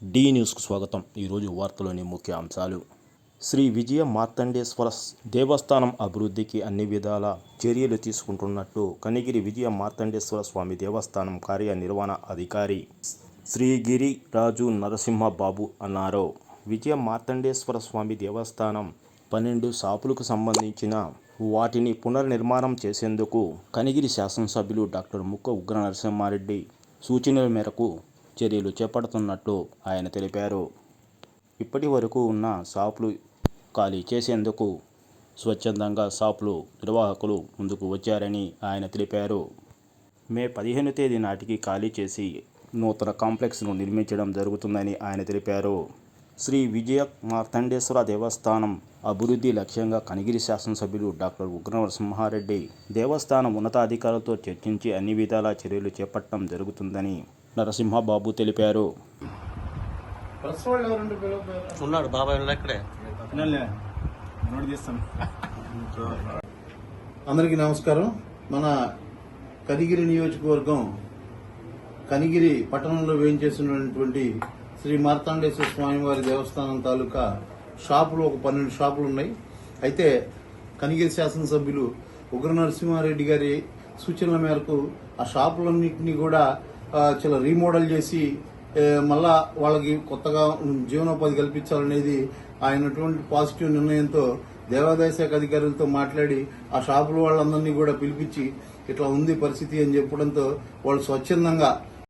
D న్యూస్కు స్వాగతం. ఈరోజు వార్తలోని ముఖ్య అంశాలు. శ్రీ విజయ మార్తండేశ్వర దేవస్థానం అభివృద్ధికి అన్ని విధాల చర్యలు తీసుకుంటున్నట్టు కనిగిరి విజయ మార్తండేశ్వర స్వామి దేవస్థానం కార్యనిర్వహణ అధికారి శ్రీగిరి రాజు నరసింహబాబు అన్నారు. విజయ మార్తండేశ్వర స్వామి దేవస్థానం పన్నెండు షాపులకు సంబంధించిన వాటిని పునర్నిర్మాణం చేసేందుకు కనిగిరి శాసనసభ్యులు డాక్టర్ ముక్క ఉగ్ర నరసింహారెడ్డి సూచనల మేరకు చర్యలు చేపడుతున్నట్లు ఆయన తెలిపారు. ఇప్పటి వరకు ఉన్న షాపులు ఖాళీ చేసేందుకు స్వచ్ఛందంగా షాపులు నిర్వాహకులు ముందుకు వచ్చారని ఆయన తెలిపారు. మే పదిహేను తేదీ నాటికి ఖాళీ చేసి నూతన కాంప్లెక్స్ను నిర్మించడం జరుగుతుందని ఆయన తెలిపారు. శ్రీ విజయ మార్తండేశ్వర దేవస్థానం అభివృద్ధి లక్ష్యంగా కనిగిరి శాసనసభ్యులు డాక్టర్ ఉగ్రనరసింహారెడ్డి దేవస్థానం ఉన్నతాధికారులతో చర్చించి అన్ని విధాల చర్యలు చేపట్టడం జరుగుతుందని నరసింహబాబు తెలిపారు? ఉన్నాడు బాబాయ్ ఇక్కడే. అందరికీ నమస్కారం మన కనిగిరి నియోజకవర్గం కనిగిరి పట్టణంలో వేయించేసినటువంటి శ్రీ మార్తాండేశ్వర స్వామివారి దేవస్థానం తాలూకా షాపులు ఒక పన్నెండు షాపులు ఉన్నాయి అయితే కనిగిరి శాసనసభ్యులు ఉగ్ర నరసింహారెడ్డి గారి సూచనల మేరకు ఆ షాపులన్నింటినీ కూడా చాలా రీమోడల్ చేసి మళ్ళా వాళ్ళకి కొత్తగా జీవనోపాధి కల్పించాలనేది ఆయనటువంటి పాజిటివ్ నిర్ణయంతో దేవాదాయ శాఖ అధికారులతో మాట్లాడి ఆ షాపుల వాళ్ళందరినీ కూడా పిలిపించి ఇట్లా ఉంది పరిస్థితి అని చెప్పడంతో వాళ్ళు స్వచ్ఛందంగా